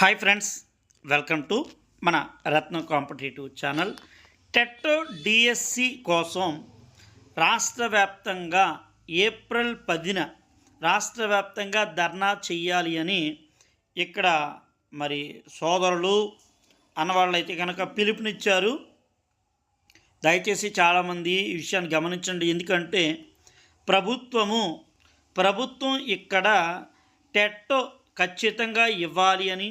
Hi friends welcome to మన Ratna competitive channel. TET DSC కోసం రాష్ట్ర వ్యాప్తంగా ఏప్రిల్ పదిన రాష్ట్ర వ్యాప్తంగా ధర్నా చెయ్యాలి అని ఇక్కడ మరి సోదరులు అన్నవాళ్ళైతే కనుక పిలుపునిచ్చారు. దయచేసి చాలామంది ఈ విషయాన్ని గమనించండి. ఎందుకంటే ప్రభుత్వము ప్రభుత్వం ఇక్కడ టెట్ ఖచ్చితంగా ఇవ్వాలి అని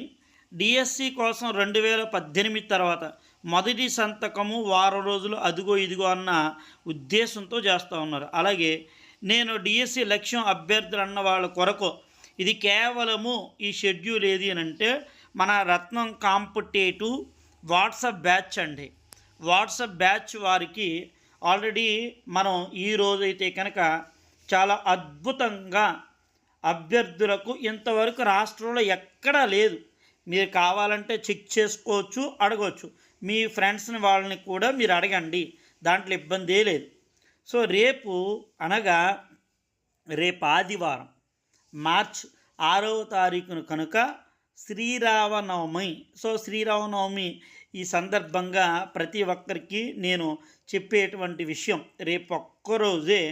డిఎస్సి కోసం రెండు వేల పద్దెనిమిది తర్వాత మొదటి సంతకము వారం రోజులు అదిగో ఇదిగో అన్న ఉద్దేశంతో చేస్తూ ఉన్నారు. అలాగే నేను డిఎస్సి లక్ష్యం అభ్యర్థులు అన్న వాళ్ళ కొరకు ఇది కేవలము ఈ షెడ్యూల్ ఏది అని అంటే మన రత్నం కాంపిటేటివ్ వాట్సాప్ బ్యాచ్ అండి. వాట్సాప్ బ్యాచ్ వారికి ఆల్రెడీ మనం ఈ రోజైతే కనుక చాలా అద్భుతంగా అభ్యర్థులకు ఇంతవరకు రాష్ట్రంలో ఎక్కడా లేదు. మీరు కావాలంటే చెక్ చేసుకోవచ్చు అడగవచ్చు. మీ ఫ్రెండ్స్ని వాళ్ళని కూడా మీరు అడగండి. దాంట్లో ఇబ్బంది లేదు. సో రేపు అనగా రేపు ఆదివారం మార్చ్ ఆరవ తారీఖున కనుక శ్రీరామనవమి. సో శ్రీరామనవమి ఈ సందర్భంగా ప్రతి ఒక్కరికి నేను చెప్పేటువంటి విషయం. రేపు ఒక్కరోజే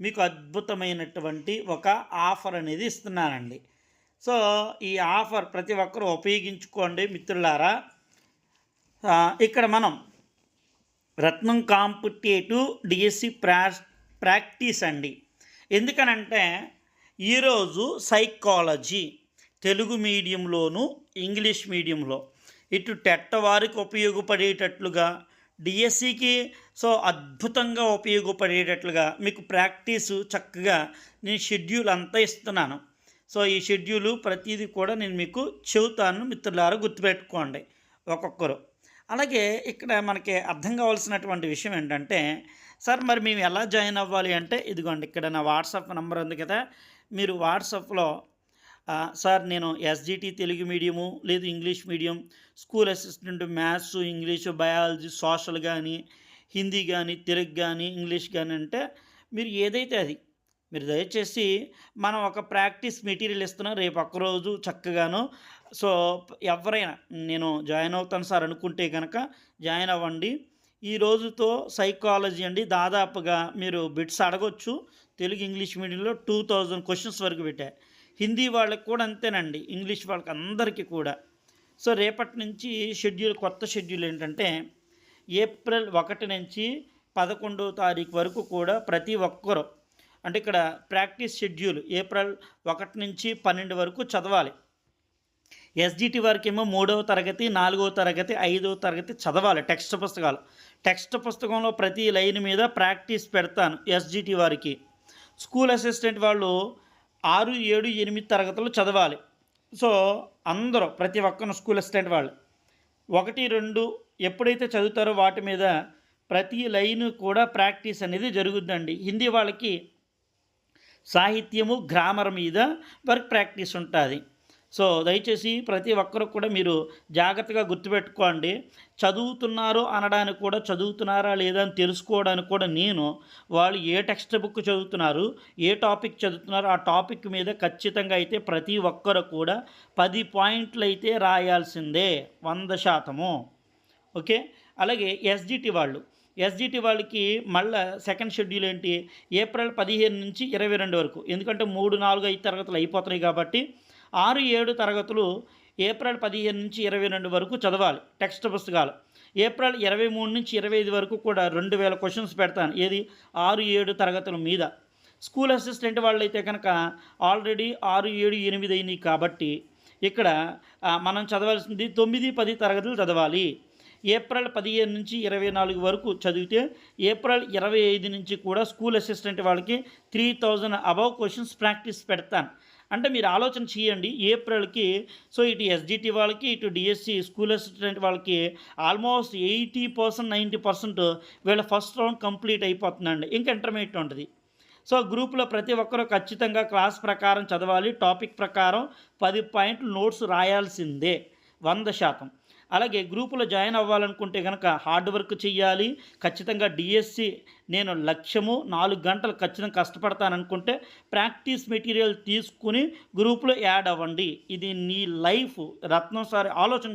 మీకు అద్భుతమైనటువంటి ఒక ఆఫర్ అనేది ఇస్తున్నానండి. సో ఈ ఆఫర్ ప్రతి ఒక్కరూ ఉపయోగించుకోండి మిత్రులారా. ఇక్కడ మనం రత్నం కాంపిటేటివ్ డిఎస్సి ప్రా ప్రాక్టీస్ అండి. ఎందుకనంటే ఈరోజు సైకాలజీ తెలుగు మీడియంలోను ఇంగ్లీష్ మీడియంలో ఇటు టెట్ట వారికి ఉపయోగపడేటట్లుగా డిఎస్సికి సో అద్భుతంగా ఉపయోగపడేటట్లుగా మీకు ప్రాక్టీసు చక్కగా నేను షెడ్యూల్ అంతా ఇస్తున్నాను. సో ఈ షెడ్యూలు ప్రతిదీ కూడా నేను మీకు చెబుతాను మిత్రులారా గుర్తుపెట్టుకోండి. ఒక్కొక్కరు. అలాగే ఇక్కడ మనకి అర్థం కావాల్సినటువంటి విషయం ఏంటంటే సార్ మరి మేము ఎలా జాయిన్ అవ్వాలి అంటే ఇదిగోండి ఇక్కడ నా వాట్సాప్ నెంబర్ ఉంది కదా మీరు వాట్సాప్లో సార్ నేను ఎస్జిటి తెలుగు మీడియము లేదు English medium school assistant maths English biology social కానీ హిందీ కానీ తెలుగు కానీ ఇంగ్లీష్ కానీ అంటే మీరు ఏదైతే అది మీరు దయచేసి మనం ఒక ప్రాక్టీస్ మెటీరియల్ ఇస్తున్నాం రేపు ఒక్కరోజు చక్కగాను. సో ఎవరైనా నేను జాయిన్ అవుతాను సార్ అనుకుంటే కనుక జాయిన్ అవ్వండి. ఈ రోజుతో సైకాలజీ అండి. దాదాపుగా మీరు బిట్స్ అడగొచ్చు. తెలుగు ఇంగ్లీష్ మీడియంలో టూ థౌజండ్ క్వశ్చన్స్ వరకు పెట్టా. హిందీ వాళ్ళకి కూడా అంతేనండి. ఇంగ్లీష్ వాళ్ళకి అందరికీ కూడా. సో రేపటి నుంచి షెడ్యూల్ కొత్త షెడ్యూల్ ఏంటంటే ఏప్రిల్ ఒకటి నుంచి పదకొండవ తారీఖు వరకు కూడా ప్రతి ఒక్కరు అంటే ఇక్కడ ప్రాక్టీస్ షెడ్యూల్ ఏప్రిల్ ఒకటి నుంచి పన్నెండు వరకు చదవాలి. ఎస్జిటి వారికి ఏమో మూడవ తరగతి నాలుగవ తరగతి ఐదవ తరగతి చదవాలి టెక్స్ట్ పుస్తకాలు. టెక్స్ట్ పుస్తకంలో ప్రతి లైన్ మీద ప్రాక్టీస్ పెడతాను ఎస్జిటి వారికి. స్కూల్ అసిస్టెంట్ వాళ్ళు ఆరు ఏడు ఎనిమిది తరగతులు చదవాలి. సో అందరూ ప్రతి ఒక్కరు స్కూల్ అసిస్టెంట్ వాళ్ళు. ఒకటి రెండు ఎప్పుడైతే చదువుతారో వాటి మీద ప్రతి లైన్ కూడా ప్రాక్టీస్ అనేది జరుగుద్దండి. హిందీ వాళ్ళకి సాహిత్యము గ్రామర్ మీద వర్క్ ప్రాక్టీస్ ఉంటుంది. సో దయచేసి ప్రతి ఒక్కరు కూడా మీరు జాగ్రత్తగా గుర్తుపెట్టుకోండి. చదువుతున్నారు అనడానికి కూడా చదువుతున్నారా లేదా అని తెలుసుకోవడానికి కూడా నేను వాళ్ళు ఏ టెక్స్ట్ బుక్ చదువుతున్నారు ఏ టాపిక్ చదువుతున్నారు ఆ టాపిక్ మీద ఖచ్చితంగా అయితే ప్రతి ఒక్కరు కూడా పది పాయింట్లు అయితే రాయాల్సిందే వంద శాతము. ఓకే? అలాగే ఎస్జిటి వాళ్ళు. ఎస్జిటి వాళ్ళకి మళ్ళీ సెకండ్ షెడ్యూల్ ఏంటి? ఏప్రిల్ పదిహేను నుంచి ఇరవై రెండు వరకు. ఎందుకంటే మూడు నాలుగు ఐదు తరగతులు అయిపోతున్నాయి కాబట్టి ఆరు ఏడు తరగతులు ఏప్రిల్ పదిహేను నుంచి ఇరవై రెండు వరకు చదవాలి టెక్స్ట్ పుస్తకాలు. ఏప్రిల్ ఇరవై మూడు నుంచి ఇరవై ఐదు వరకు కూడా రెండు వేల క్వశ్చన్స్ పెడతాను. ఏది? ఆరు ఏడు తరగతుల మీద. స్కూల్ అసిస్టెంట్ వాళ్ళైతే కనుక ఆల్రెడీ ఆరు ఏడు ఎనిమిది అయినాయి కాబట్టి ఇక్కడ మనం చదవాల్సింది తొమ్మిది పది తరగతులు చదవాలి. ఏప్రిల్ పదిహేను నుంచి ఇరవై నాలుగు వరకు చదివితే ఏప్రిల్ ఇరవై ఐదు నుంచి కూడా స్కూల్ అసిస్టెంట్ వాళ్ళకి three thousand above questions practice పెడతాను. అంటే మీరు ఆలోచన చేయండి ఏప్రిల్కి సో ఇటు ఎస్జిటి వాళ్ళకి ఇటు డిఎస్సి స్కూల్ అసిస్టెంట్ వాళ్ళకి almost eighty percent ninety percent వీళ్ళ ఫస్ట్ రౌండ్ కంప్లీట్ అయిపోతుందండి. ఇంకా ఇంటర్మీడియట్ ఉంటుంది. సో గ్రూప్లో ప్రతి ఒక్కరూ ఖచ్చితంగా క్లాస్ ప్రకారం చదవాలి. టాపిక్ ప్రకారం పది పాయింట్లు నోట్స్ రాయాల్సిందే. వంద శాతం. అలాగే గ్రూపులో జాయిన్ అవ్వాలనుకుంటే కనుక హార్డ్ వర్క్ చేయాలి ఖచ్చితంగా డిఎస్సి నేను లక్ష్యము నాలుగు గంటలు ఖచ్చితంగా కష్టపడతాననుకుంటే ప్రాక్టీస్ మెటీరియల్ తీసుకుని గ్రూపులో యాడ్ అవ్వండి. ఇది నీ లైఫ్. రత్నం సారి ఆలోచన